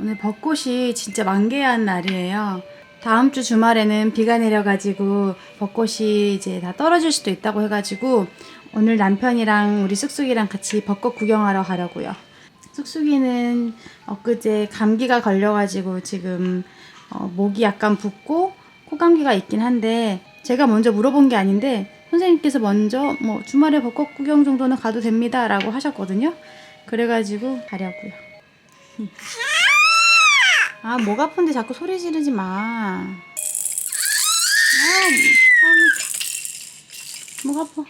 오늘 벚꽃이 진짜 만개한 날이에요. 다음 주 주말에는 비가 내려가지고 벚꽃이 이제 다 떨어질 수도 있다고 해가지고 오늘 남편이랑 우리 쑥쑥이랑 같이 벚꽃 구경하러 가려고요. 쑥쑥이는 엊그제 감기가 걸려가지고 지금 어, 목이 약간 붓고 코감기가 있긴 한데 제가 먼저 물어본 게 아닌데 선생님께서 먼저 뭐 주말에 벚꽃 구경 정도는 가도 됩니다라고 하셨거든요. 그래가지고 가려고요. 아, 목 아픈데 자꾸 소리 지르지 마. 아, 참. 목 아파.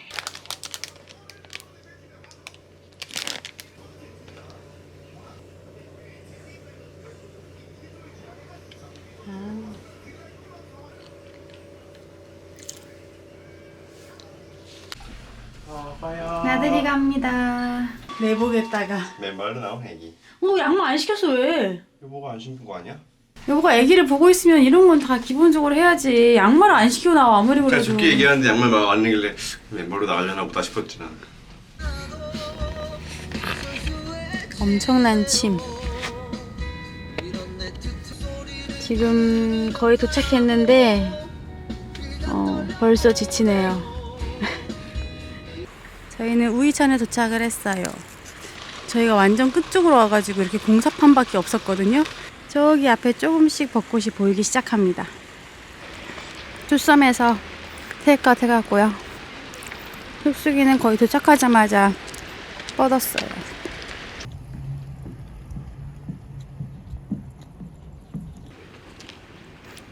어, 봐요. 나들이 갑니다. 내보겠다가. 맨발로 나온 애기. 어, 양말 안 시켰어, 왜? 여보가 안 신은 거 아니야? 여보가 아기를 보고 있으면 이런 건 다 기본적으로 해야지. 양말을 안 시키고 나와, 아무리 제가 그래도. 좋게 얘기하는데 양말 막 안내길래 맨발로 나가려나 보다 싶었지 난. 엄청난 침. 지금 거의 도착했는데 어, 벌써 지치네요. 저희는 우이천에 도착을 했어요. 저희가 완전 끝쪽으로 와가지고 이렇게 공사판밖에 없었거든요. 저기 앞에 조금씩 벚꽃이 보이기 시작합니다. 투썸에서 테이크아웃 해갔고요. 쑥쑥이는 거의 도착하자마자 뻗었어요.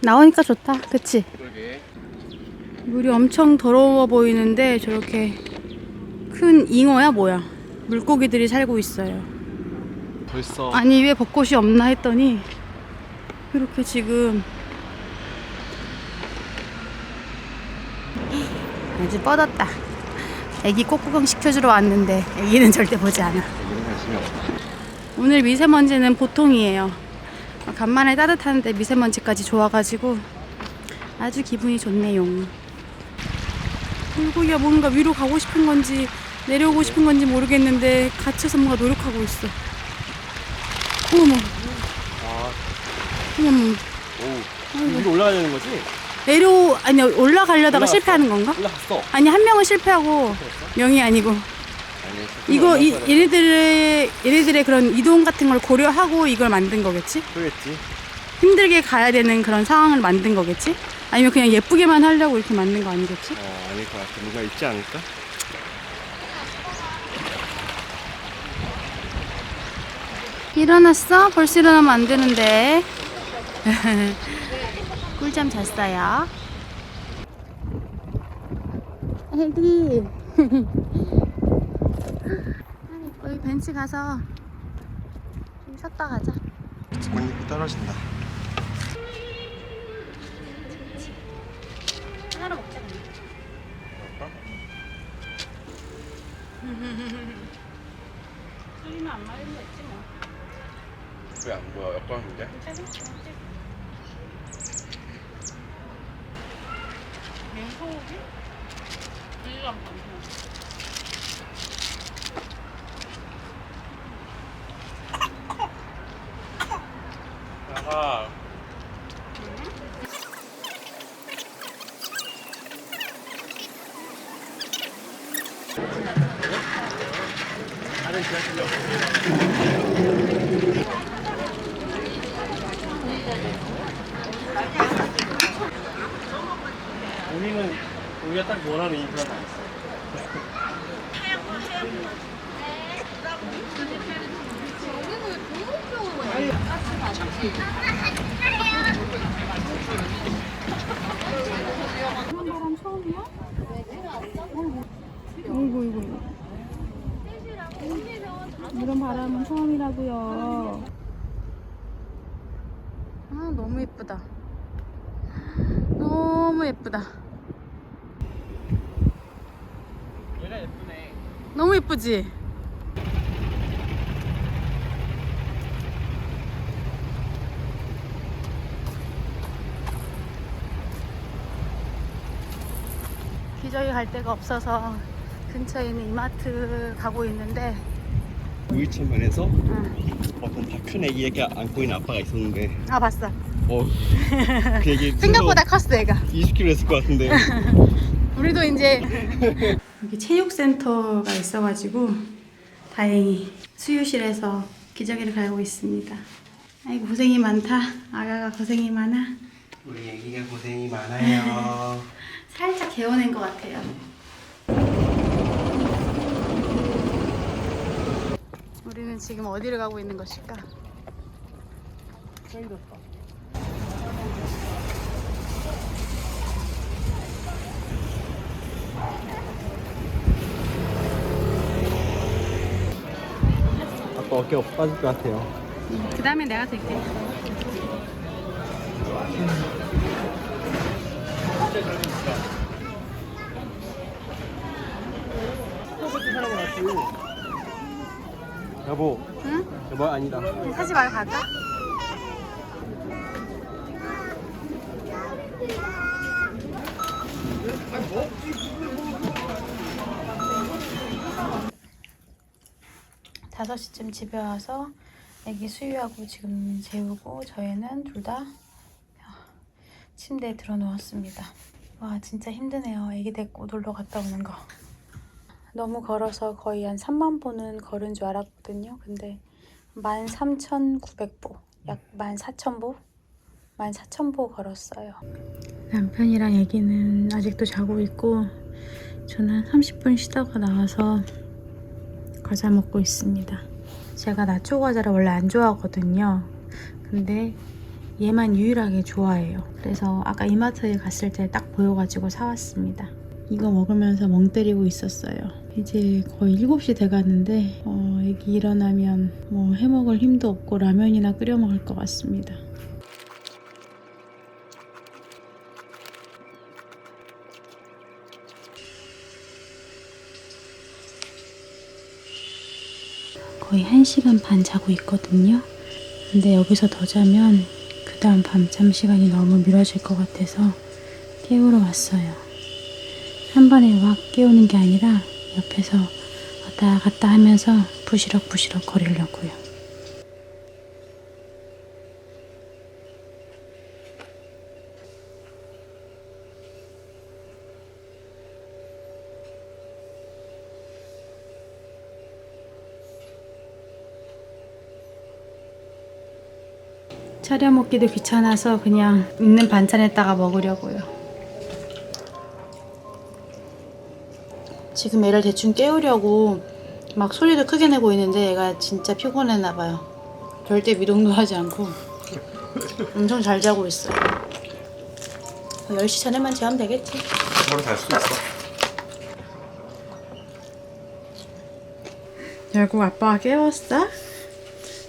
나오니까 좋다. 그치? 그러게. 물이 엄청 더러워 보이는데 저렇게 큰 잉어야 뭐야? 물고기들이 살고 있어요. 벌써 아니 왜 벚꽃이 없나 했더니 이렇게 지금 아주 뻗었다. 애기 꽃구경 시켜주러 왔는데 애기는 절대 보지 않아. 여기는 관심이 없다. 오늘 미세먼지는 보통이에요. 어, 간만에 따뜻한데 미세먼지까지 좋아가지고 아주 기분이 좋네요. 물고기가 뭔가 위로 가고 싶은 건지 내려오고 싶은 건지 모르겠는데 갇혀서 뭔가 노력하고 있어. 어머, 아, 어머, 오. 위로 올라가려는 거지? 내려 아니 올라가려다가 올라갔어. 실패하는 건가? 올라갔어. 아니 한 명은 실패하고 명이 아니고 아니, 이거 이, 얘네들의 얘네들의 그런 이동 같은 걸 고려하고 이걸 만든 거겠지? 그러겠지. 힘들게 가야 되는 그런 상황을 만든 거겠지? 아니면 그냥 예쁘게만 하려고 이렇게 만든 거 아니겠지? 어, 아닐 것 같아. 뭔가 있지 않을까? 일어났어? 벌써 일어나면 안 되는데. 꿀잠 잤어요. 애기. 여기 벤치 가서 좀 쉬었다 가자. 꽃잎이 떨어진다. 하나로 먹자. 술이면 안 마시면 됐지 뭐. 왜 안 보여? 역광인데? 일랑 반찬. 아하. 다른 지하실로. 우리가 딱 원하는 인프라 다 있어. 처음이야? 어이구 이구 이런 바람은 처음이라고요 아 너무 예쁘다 너무 예쁘다 얘가 예쁘네. 너무 예쁘지? 기저귀 갈 데가 없어서 근처에 있는 이마트 가고 있는데 우이천면에서 응. 어떤 다 큰 애기가 안고 있는 아빠가 있었는데 아 봤어. 어, 그 애기 생각보다 컸어 애가. 20kg 했을 것 같은데 우리도 이제 여기 체육센터가 있어가지고 다행히 수유실에서 기저귀를 갈고 있습니다. 아이고 고생이 많다. 아가가 고생이 많아. 우리 애기가 고생이 많아요 살짝 개워낸 것 같아요. 우리는 지금 어디를 가고 있는 것일까? 아빠 어깨 빠질 것 같아요 그 다음에 내가 될게. 여보 응? 여보 아니다 사지 말고 갈까? 다섯 시쯤 집에 와서 애기 수유하고 지금 재우고 저희는 둘 다 침대에 들어 누웠습니다. 와 진짜 힘드네요. 애기 데리고 놀러 갔다 오는 거. 너무 걸어서 거의 한 3만 보는 걸은 줄 알았거든요. 근데 13,900보, 약 14,000보? 14,000보 걸었어요. 남편이랑 애기는 아직도 자고 있고 저는 30분 쉬다가 나와서 과자 먹고 있습니다. 제가 나초 과자를 원래 안 좋아하거든요. 근데 얘만 유일하게 좋아해요. 그래서 아까 이마트에 갔을 때 딱 보여가지고 사왔습니다. 이거 먹으면서 멍 때리고 있었어요. 이제 거의 7시 돼가는데 어, 애기 일어나면 뭐 해먹을 힘도 없고 라면이나 끓여 먹을 것 같습니다. 거의 1시간 반 자고 있거든요. 근데 여기서 더 자면 그 다음 밤잠 시간이 너무 미뤄질 것 같아서 깨우러 왔어요. 한 번에 확 깨우는 게 아니라 옆에서 왔다 갔다 하면서 부시럭부시럭 거리려고요. 차려 먹기도 귀찮아서 그냥 있는 반찬에다가 먹으려고요. 지금 애를 대충 깨우려고 막 소리도 크게 내고 있는데 애가 진짜 피곤했나 봐요. 절대 미동도 하지 않고 엄청 잘 자고 있어요. 10시 전에만 재우면 되겠지. 바로 잘 수도 있어 결국 아빠가 깨웠어?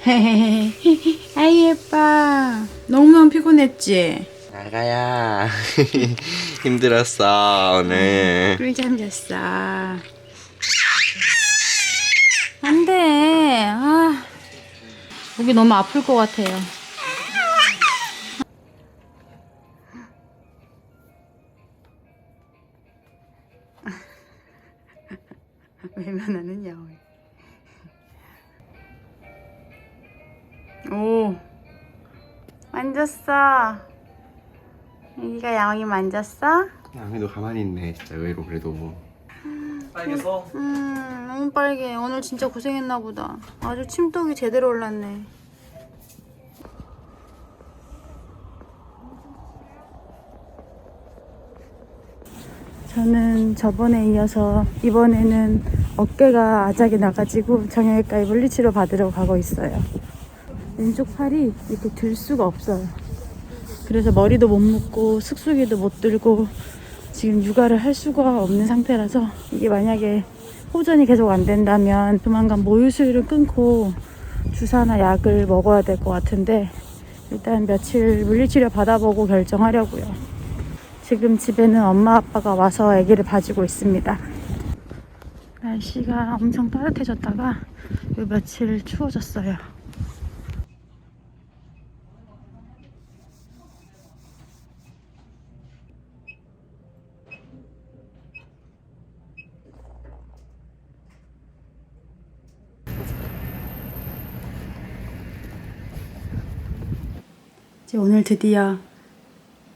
헤헤헤 아이 예뻐. 너무너무 피곤했지? 나가야. 힘들었어 오늘. 꿀잠 잤어. 안 돼. 아. 목이 너무 아플 것 같아요 만졌어 애기가 야옹이 만졌어? 양이도 가만히 있네 진짜 의외로 그래도 빨개서? 음, 너무 빨개. 오늘 진짜 고생했나 보다. 아주 침독이 제대로 올랐네. 저는 저번에 이어서 이번에는 어깨가 아작이 나가지고 정형외과에 물리치료 받으러 가고 있어요. 왼쪽 팔이 이렇게 들 수가 없어요. 그래서 머리도 못 묶고 숙소기도 못 들고 지금 육아를 할 수가 없는 상태라서 이게 만약에 호전이 계속 안 된다면 조만간 모유 수유를 끊고 주사나 약을 먹어야 될 것 같은데 일단 며칠 물리치료 받아보고 결정하려고요. 지금 집에는 엄마 아빠가 와서 아기를 봐주고 있습니다. 날씨가 엄청 따뜻해졌다가 요 며칠 추워졌어요. 이제 오늘 드디어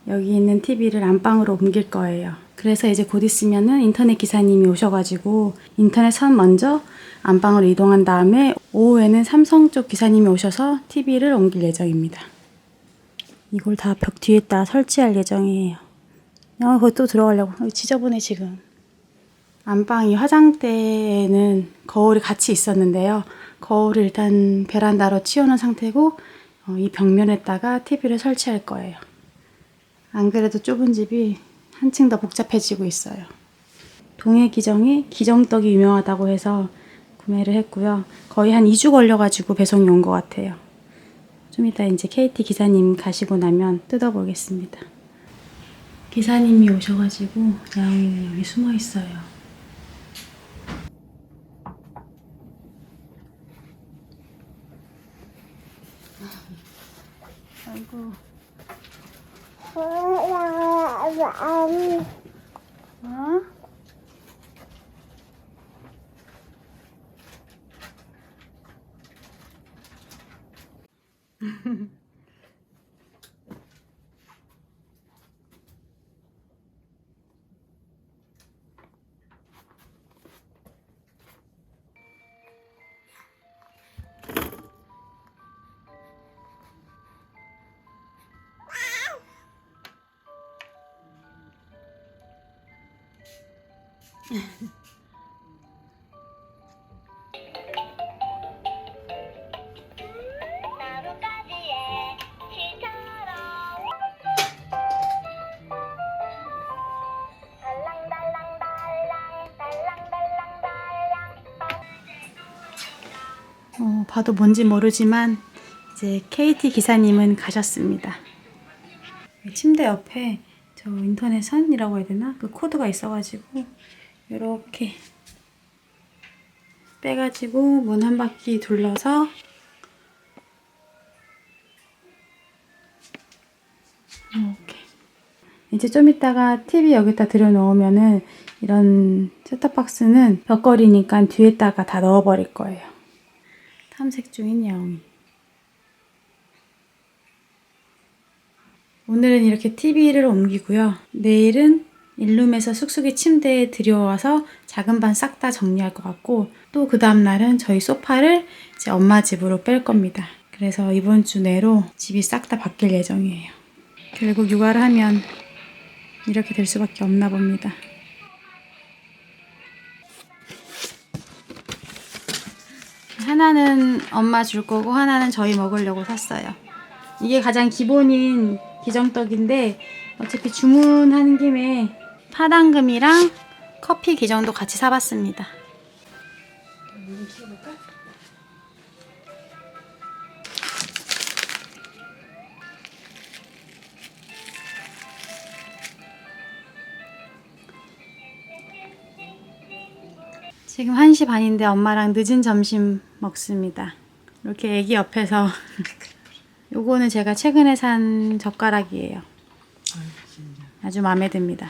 여기 있는 TV를 안방으로 옮길 거예요. 그래서 이제 곧 있으면은 인터넷 기사님이 오셔가지고 인터넷 선 먼저 안방으로 이동한 다음에 오후에는 삼성 쪽 기사님이 오셔서 TV를 옮길 예정입니다. 이걸 다 벽 뒤에다 설치할 예정이에요. 아, 거기 또 들어가려고. 아, 지저분해, 지금. 안방 이 화장대에는 거울이 같이 있었는데요. 거울을 일단 베란다로 치우는 상태고, 어, 이 벽면에다가 TV를 설치할 거예요. 안 그래도 좁은 집이 한층 더 복잡해지고 있어요. 동해 기정이 기정떡이 유명하다고 해서 구매를 했고요. 거의 한 2주 걸려가지고 배송이 온 것 같아요. 좀 이따 이제 KT 기사님 가시고 나면 뜯어보겠습니다. 기사님이 오셔가지고 야옹이 여기 숨어 있어요. 아이고. 어? 어, 봐도 뭔지 모르지만 이제 KT 기사님은 가셨습니다. 침대 옆에 저 인터넷 선이라고 해야 되나? 그 코드가 있어가지고 이렇게 빼가지고 문 한 바퀴 둘러서 이렇게 이제 좀 이따가 TV 여기다 들여 놓으면은 이런 셋탑박스는 벽걸이니까 뒤에다가 다 넣어버릴 거예요. 탐색 중인 야옹이. 오늘은 이렇게 TV를 옮기고요. 내일은 일룸에서 쑥쑥이 침대에 들여와서 작은 반 싹 다 정리할 것 같고 또 그 다음날은 저희 소파를 이제 엄마 집으로 뺄 겁니다. 그래서 이번 주 내로 집이 싹 다 바뀔 예정이에요. 결국 육아를 하면 이렇게 될 수밖에 없나 봅니다. 하나는 엄마 줄 거고 하나는 저희 먹으려고 샀어요. 이게 가장 기본인 기정떡인데 어차피 주문하는 김에 파당금이랑 커피 기정도 같이 사봤습니다. 지금 1시 반인데 엄마랑 늦은 점심 먹습니다. 이렇게 애기 옆에서 요거는 제가 최근에 산 젓가락이에요. 아주 마음에 듭니다.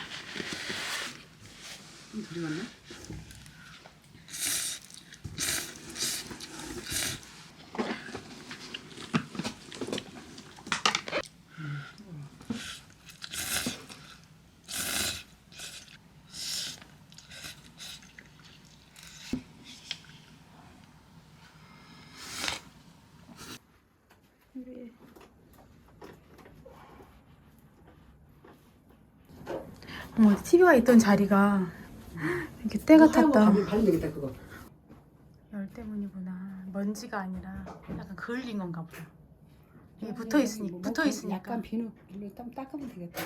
어머, TV가 있던 자리가 이렇게 때가 탔다. 발면 되겠다 그거. 열 때문이구나. 먼지가 아니라 약간 그을린 건가 보다. 이게 붙어 있으니 뭐, 붙어 있으니까. 약간 비누 일로 땀 닦으면 되겠다.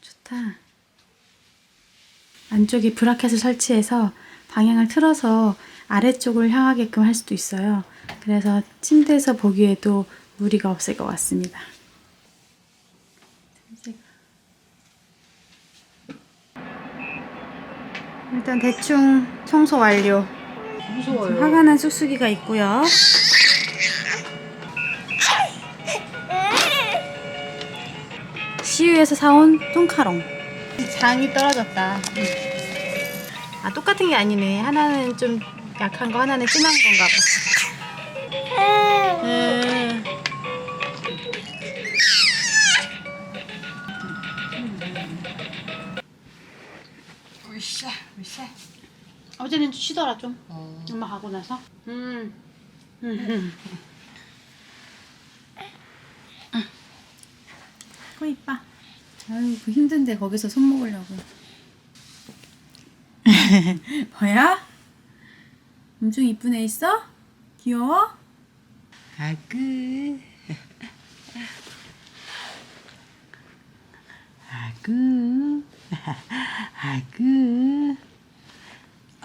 좋다. 안쪽에 브라켓을 설치해서 방향을 틀어서 아래쪽을 향하게끔 할 수도 있어요. 그래서 침대에서 보기에도 무리가 없을 것 같습니다. 일단 대충 청소 완료. 무서워요. 화가 난 쑥쑥이가 있고요. 시유에서 사온 뚱카롱. 장이 떨어졌다. 아 똑같은 게 아니네. 하나는 좀 약한 거, 하나는 진한 건가 봐. 음. 어제는 쉬더라 좀. 어. 엄마 가고 나서. 음. 음. 코 이뻐. 아이고 힘든데 거기서 손 먹으려고. 뭐야? 엄청 이쁜 애 있어? 귀여워? 아그. 아그. 아그.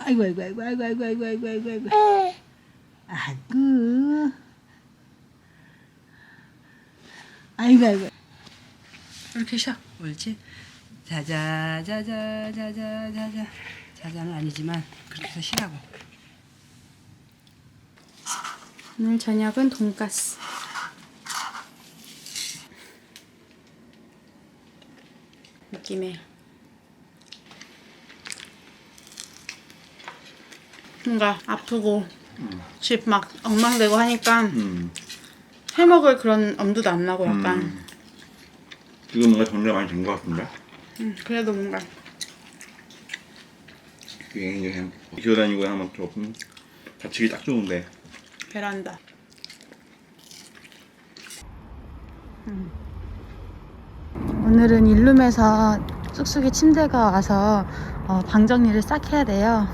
아이고 아이고 아이고 아이고 아이고 아이고 아이고 아이고 아이고. 아그. 아이고 아이고. 이렇게 쉬어. 옳지. 자자 자자 자자 자자. 자자는 아니지만 그렇게 해서 쉬라고. 오늘 저녁은 돈가스. 느낌에 뭔가 아프고 집막 엉망되고 하니까 음. 해먹을 그런 엄두도 안 나고 약간 음. 지금 뭔가 정리가 많이 된 것 같은데? 음, 그래도 뭔가 비행기 그냥 기어다니고 하면 조금 다치기 딱 좋은데 베란다. 음. 오늘은 일룸에서 쑥쑥이 침대가 와서 어, 방 정리를 싹 해야 돼요.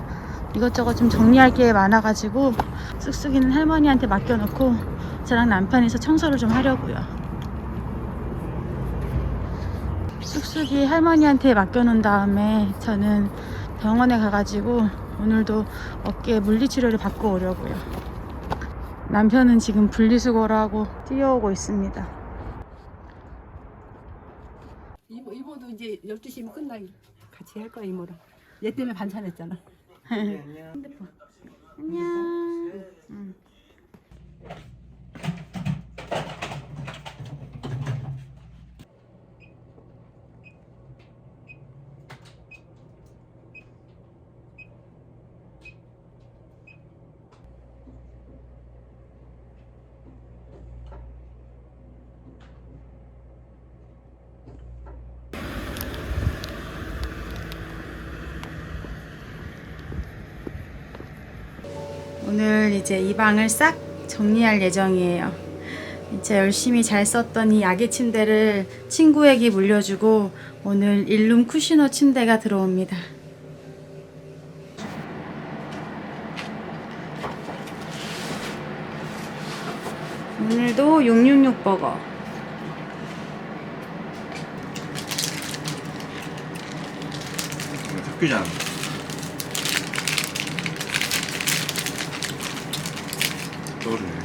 이것저것 좀 정리할 게 많아가지고 쑥쑥이는 할머니한테 맡겨놓고 저랑 남편이서 청소를 좀 하려고요. 쑥쑥이 할머니한테 맡겨놓은 다음에 저는 병원에 가가지고 오늘도 어깨 물리치료를 받고 오려고요. 남편은 지금 분리수거를 하고 뛰어오고 있습니다. 이모 이모도 이제 12시면 끝나 같이 할 거야 이모랑. 얘 때문에 반찬했잖아. 핸드폰. 안녕. 응. 오늘 이제 이 방을 싹 정리할 예정이에요. 진짜 열심히 잘 썼던 이 아기 침대를 친구에게 물려주고 오늘 일룸 쿠시노 침대가 들어옵니다. 오늘도 666 버거. 섞이지 않아 떠오르네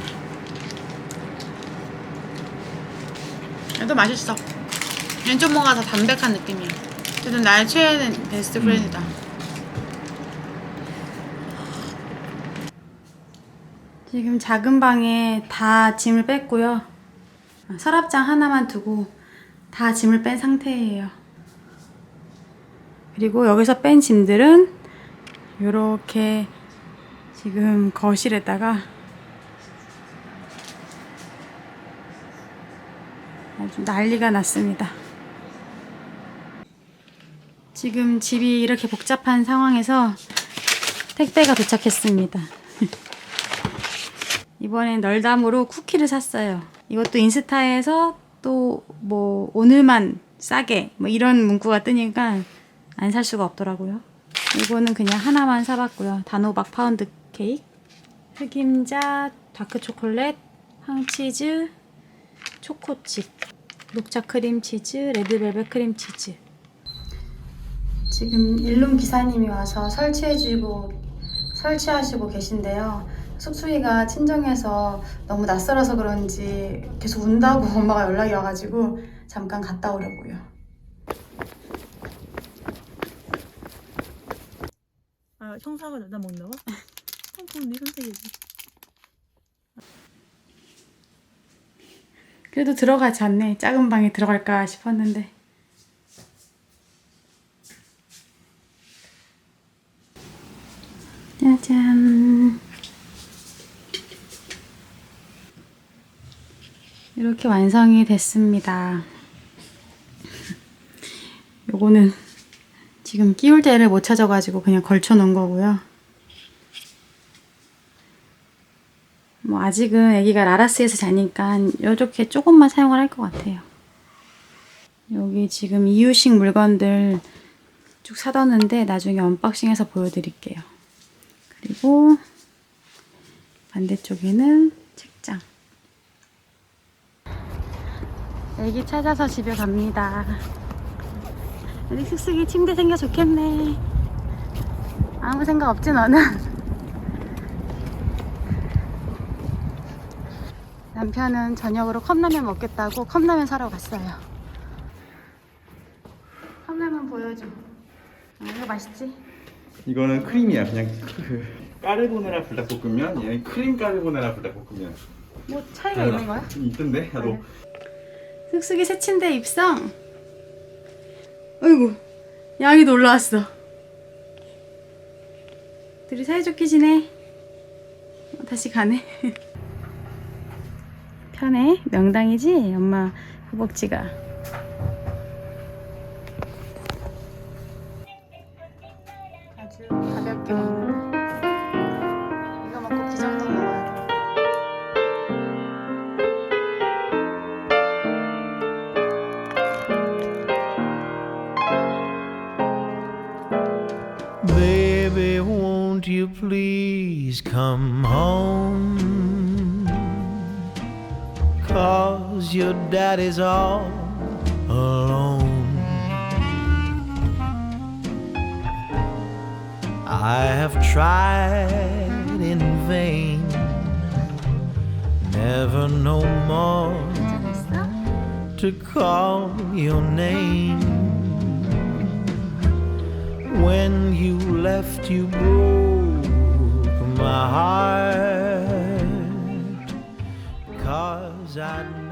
얘도 맛있어. 얘는 좀 뭔가 더 담백한 느낌이야. 어쨌든 나의 최애는 베스트 프렌이다. 지금 작은 방에 다 짐을 뺐고요. 아, 서랍장 하나만 두고 다 짐을 뺀 상태예요. 그리고 여기서 뺀 짐들은 이렇게 지금 거실에다가 아주 난리가 났습니다. 지금 집이 이렇게 복잡한 상황에서 택배가 도착했습니다. 이번엔 널담으로 쿠키를 샀어요. 이것도 인스타에서 또 뭐 오늘만 싸게 뭐 이런 문구가 뜨니까 안 살 수가 없더라고요. 이거는 그냥 하나만 사봤고요. 단호박 파운드 케이크, 흑임자, 다크 초콜릿, 황치즈, 초코칩, 녹차 크림치즈, 레드벨벳 크림치즈. 지금 일룸 기사님이 와서 설치해주고 설치하시고 계신데요. 숙수이가 친정에서 너무 낯설어서 그런지 계속 운다고 엄마가 연락이 와가지고 잠깐 갔다 오려고요. 아, 먹나 봐? 어, 그건 네 선택이지. 그래도 들어가지 않네. 작은 방에 들어갈까 싶었는데. 짜잔. 이렇게 완성이 됐습니다. 요거는 지금 끼울 데를 못 찾아가지고 그냥 걸쳐 놓은 거고요. 뭐 아직은 아기가 라라스에서 자니까 이렇게 조금만 사용을 할 것 같아요. 여기 지금 이유식 물건들 쭉 사뒀는데 나중에 언박싱해서 보여드릴게요. 그리고 반대쪽에는 책장. 애기 찾아서 집에 갑니다. 우리 숙숙이 침대 생겨 좋겠네. 아무 생각 없지 너는? 남편은 저녁으로 컵라면 먹겠다고 컵라면 사러 갔어요. 컵라면 보여줘. 아, 이거 맛있지? 이거는 크림이야. 그냥 그 까르보나라 불닭볶음면. 얘는 크림 까르보나라 불닭볶음면. 뭐 차이가 있는 거야? 있던데. 나도 숙숙이 새 침대 입성. 아이고, 양이도 올라왔어. 둘이 사이좋게 지내. 어, 다시 가네. 편해? 명당이지? 엄마 허벅지가. 아주 가볍게 먹는. 이거 please come home? cause your daddy's all alone. I have tried in vain, never no more to call your name. When you left, you broke my heart. I